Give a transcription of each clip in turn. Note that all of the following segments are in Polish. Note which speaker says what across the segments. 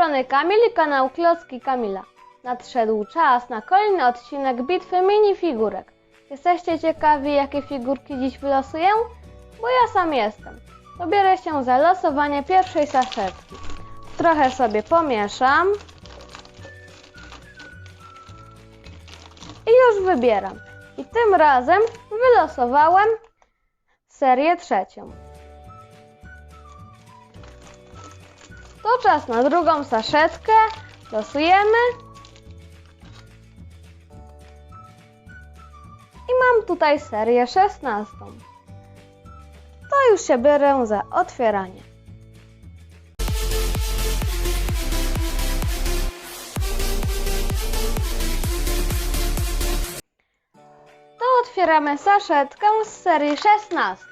Speaker 1: strony Kamil i kanał Klocki Kamila. Nadszedł czas na kolejny odcinek bitwy minifigurek. Jesteście ciekawi, jakie figurki dziś wylosuję? Bo ja sam jestem. Pobiorę się za losowanie pierwszej saszetki. Trochę sobie pomieszam. I już wybieram. I tym razem wylosowałem serię trzecią. To czas na drugą saszetkę. Losujemy. I mam tutaj serię 16. To już się biorę za otwieranie. To otwieramy saszetkę z serii 16.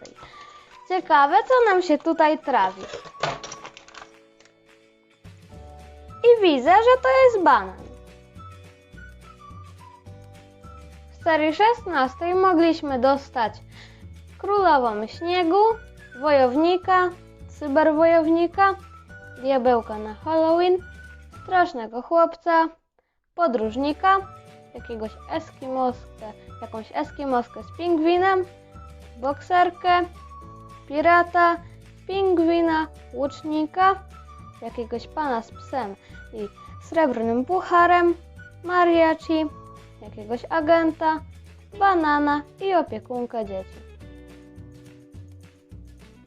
Speaker 1: Ciekawe, co nam się tutaj trafi. I widzę, że to jest banan. W serii 16 mogliśmy dostać królową śniegu, wojownika, cyberwojownika, diabełka na Halloween, strasznego chłopca, podróżnika, jakiegoś eskimoskę, jakąś eskimoskę z pingwinem, bokserkę, pirata, pingwina, łucznika, jakiegoś pana z psem i srebrnym pucharem, mariachi, jakiegoś agenta, banana i opiekunkę dzieci.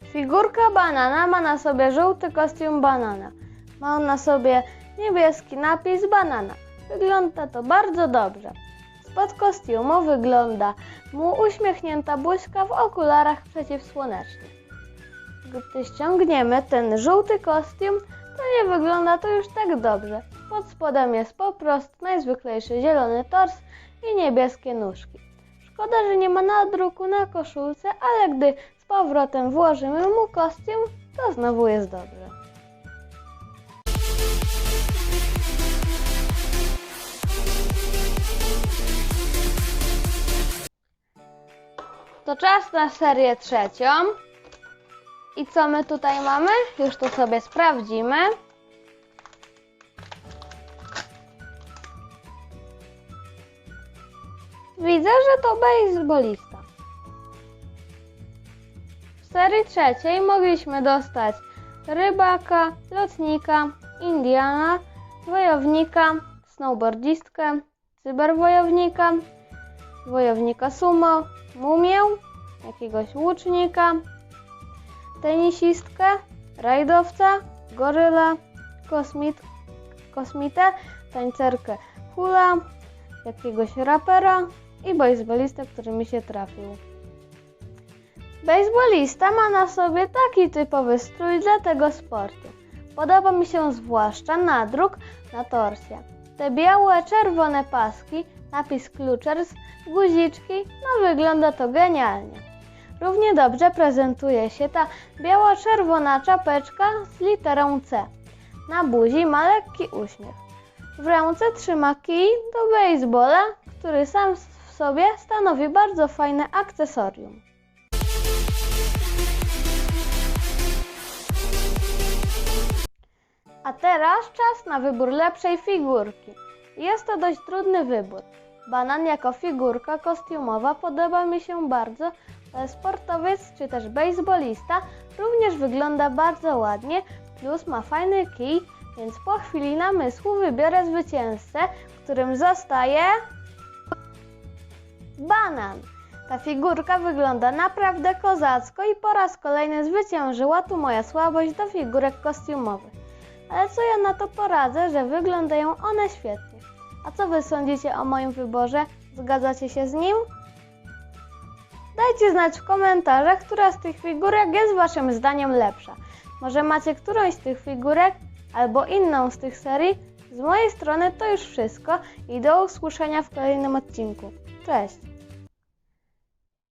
Speaker 1: Figurka banana ma na sobie żółty kostium banana. Ma on na sobie niebieski napis banana. Wygląda to bardzo dobrze. Spod kostiumu wygląda mu uśmiechnięta błyska w okularach przeciwsłonecznych. Gdy ściągniemy ten żółty kostium, to nie wygląda to już tak dobrze. Pod spodem jest po prostu najzwyklejszy zielony tors i niebieskie nóżki. Szkoda, że nie ma nadruku na koszulce, ale gdy z powrotem włożymy mu kostium, to znowu jest dobrze. To czas na serię trzecią. I co my tutaj mamy? Już to sobie sprawdzimy. Widzę, że to baseballista. W serii trzeciej mogliśmy dostać rybaka, lotnika, indiana, wojownika, snowboardzistkę, cyberwojownika, wojownika sumo, mumię, jakiegoś łucznika, tenisistkę, rajdowca, goryla, kosmit, kosmitę, tańcerkę hula, jakiegoś rapera i baseballistę, który mi się trafił. Baseballista ma na sobie taki typowy strój dla tego sportu. Podoba mi się zwłaszcza nadruk na torsie. Te białe, czerwone paski, napis Kluczers, guziczki, no wygląda to genialnie. Równie dobrze prezentuje się ta biało-czerwona czapeczka z literą C. Na buzi ma lekki uśmiech. W ręce trzyma kij do baseballa, który sam w sobie stanowi bardzo fajne akcesorium. A teraz czas na wybór lepszej figurki. Jest to dość trudny wybór. Banan jako figurka kostiumowa podoba mi się bardzo, sportowiec czy też baseballista również wygląda bardzo ładnie, plus ma fajny kij, więc po chwili namysłu wybiorę zwycięzcę, którym zostaje banan. Ta figurka wygląda naprawdę kozacko i po raz kolejny zwyciężyła tu moja słabość do figurek kostiumowych. Ale co ja na to poradzę, że wyglądają one świetnie. A co wy sądzicie o moim wyborze? Zgadzacie się z nim? Dajcie znać w komentarzach, która z tych figurek jest waszym zdaniem lepsza. Może macie którąś z tych figurek albo inną z tych serii? Z mojej strony to już wszystko i do usłyszenia w kolejnym odcinku. Cześć!